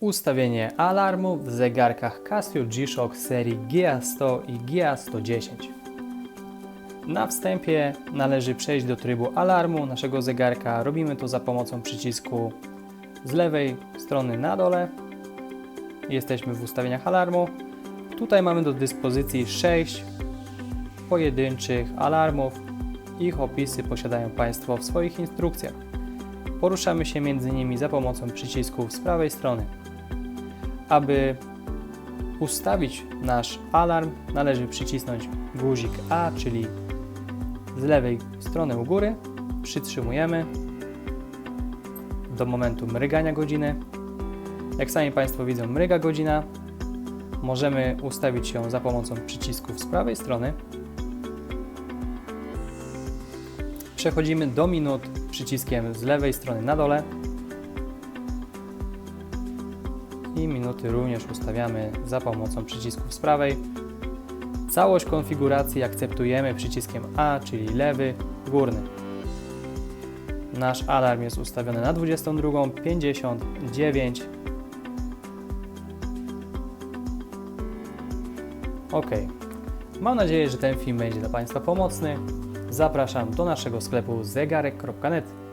Ustawienie alarmu w zegarkach Casio G-Shock serii GA100 i GA110. Na wstępie należy przejść do trybu alarmu naszego zegarka. Robimy to za pomocą przycisku z lewej strony na dole. Jesteśmy w ustawieniach alarmu. Tutaj mamy do dyspozycji 6 pojedynczych alarmów. Ich opisy posiadają Państwo w swoich instrukcjach. Poruszamy się między nimi za pomocą przycisków z prawej strony. Aby ustawić nasz alarm, należy przycisnąć guzik A, czyli z lewej strony u góry. Przytrzymujemy do momentu mrygania godziny. Jak sami Państwo widzą, mryga godzina. Możemy ustawić ją za pomocą przycisków z prawej strony. Przechodzimy do minut przyciskiem z lewej strony na dole. I minuty również ustawiamy za pomocą przycisków z prawej. Całość konfiguracji akceptujemy przyciskiem A, czyli lewy, górny. Nasz alarm jest ustawiony na 22.59. OK. Mam nadzieję, że ten film będzie dla Państwa pomocny. Zapraszam do naszego sklepu zegarek.net